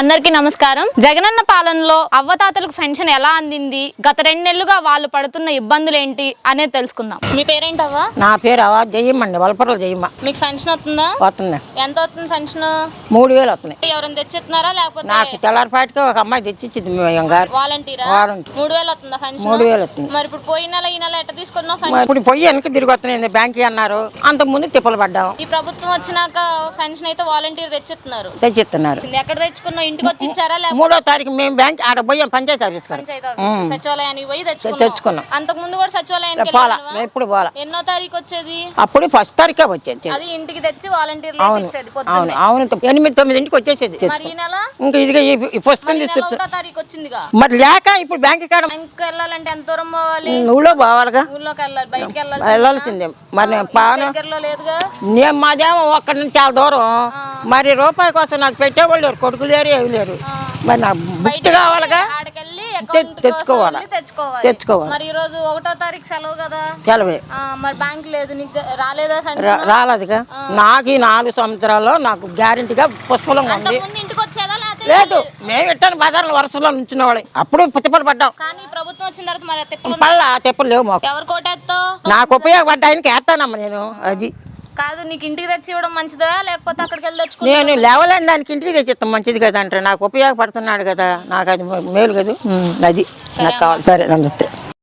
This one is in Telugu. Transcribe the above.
అందరికీ నమస్కారం. జగనన్న పాలనలో అవ్వతాతలకు పెన్షన్ ఎలా అందింది? గత రెండు నెలలుగా వాళ్ళు పడుతున్న ఇబ్బందులు ఏంటి అనేది తెలుసుకుందాం. మీ పేరేంటవ్వా నా పేరు అవా జయమ్మండి. వలపరలు జయమ్మ. మీకు పెన్షన్ వస్తుందా? వస్తుంది. ఎంత వస్తుంది పెన్షన్? మూడు వేలు వస్తున్నాయి ఎవరైనా తెచ్చిస్తున్నారా లేకపోతే? నాకు తెల్లారిపాటికి ఒక అమ్మాయి తెచ్చిచ్చింది వాలంటీరా. మూడు వేలు వస్తుందా పెన్షన్? మూడు వేలు వస్తుంది. మరి ఇప్పుడు పోయిన నెల ఈ నెల ఎట్ట పెన్షన్? ఇప్పుడు పొయ్యి వెనక్కి తిరిగి వస్తున్నాయి. బ్యాంక్ అన్నారు. అంతకుముందు తిప్పలు పడ్డాం. ఈ ప్రభుత్వం వచ్చినాక పెన్షన్ అయితే వాలంటీర్ తెచ్చిస్తున్నారు. తెచ్చిస్తున్నారు. ఎక్కడ తెచ్చుకున్నావు? ఇంటికి వచ్చి ఇచ్చారా లేకపోతే మూడో తారీఖు మేము బ్యాంక్ ఆడ పోయాం పంచాయతీ ఆఫీస్ కాడ పంచాయతీ ఆఫీస్ సచివాలయానికి పోయి తెచ్చుకున్నాం. అంతకు ముందు కూడా సచివాలయానికి పోలా? ఎప్పుడు పోలా. ఎన్నో తారీఖు వచ్చేది? అప్పుడు ఫస్ట్ తారీఖే వచ్చేది. అది ఇంటికి తెచ్చి వాలంటీర్లు అవును. ఇచ్చేది అవును అవును. ఎనిమిది తొమ్మిది ఇంటికి వచ్చేసేది. మరి ఈ నెల? ఇంకా ఇదిగా పుస్తకం తారీఖు వచ్చిందిగా. మరి లేక ఇప్పుడు బ్యాంక్ కాడ బ్యాంక్ వెళ్ళాలంటే ఎంత దూరం పోవాలి? నువ్వులో పోవాలిగా. ఊళ్ళోకి వెళ్ళాలి బయటికి వెళ్ళాలి వెళ్ళాల్సిందే. మరి నేను పాను దగ్గరలో లేదుగా? నేను మాదేమో ఒక్కడి నుంచి చాలా దూరం. మరి రూపాయి కోసం నాకు పెట్టేవాళ్ళు కొడుకులు లేరు ఏమి లేరు మరి నాకు బుక్ కావాలిగా? తెచ్చుకోవాలా. తెచ్చుకోవాలి. మరి ఈ రోజు ఒకటో తారీఖు సెలవు కదా? సెలవే. మరి బ్యాంక్ లేదు. నీకు రాలేదా రాలేదుగా. నాకు ఈ నాలుగు సంవత్సరాల్లో నాకు గ్యారెంటీగా పుష్పలంగా ఉంది. లేదు. మేము ఇట్టాను బజార్లో వరుసలో నుంచిన వాళ్ళే. అప్పుడు పుత్తపడి పడ్డాం. కానీ ప్రభుత్వం వచ్చిన తర్వాత మరి తిప్పలు పళ్ళ తెప్పులు లేవు మాకు. ఎవరు నాకు ఉపయోగపడ్డాయనికి వేస్తానమ్మా నేను. అది. కాదు నీకు ఇంటికి తెచ్చి ఇవ్వడం మంచిదా? లేకపోతే అక్కడికి వెళ్ళి తెచ్చుకో నేను లేవలేని దానికి ఇంటికి తెచ్చిస్తాం మంచిది కదా అంటే నాకు ఉపయోగపడుతున్నాడు కదా. నాకు అది మేలు కదా. అది. నాకు కావాలి. సరే నమస్తే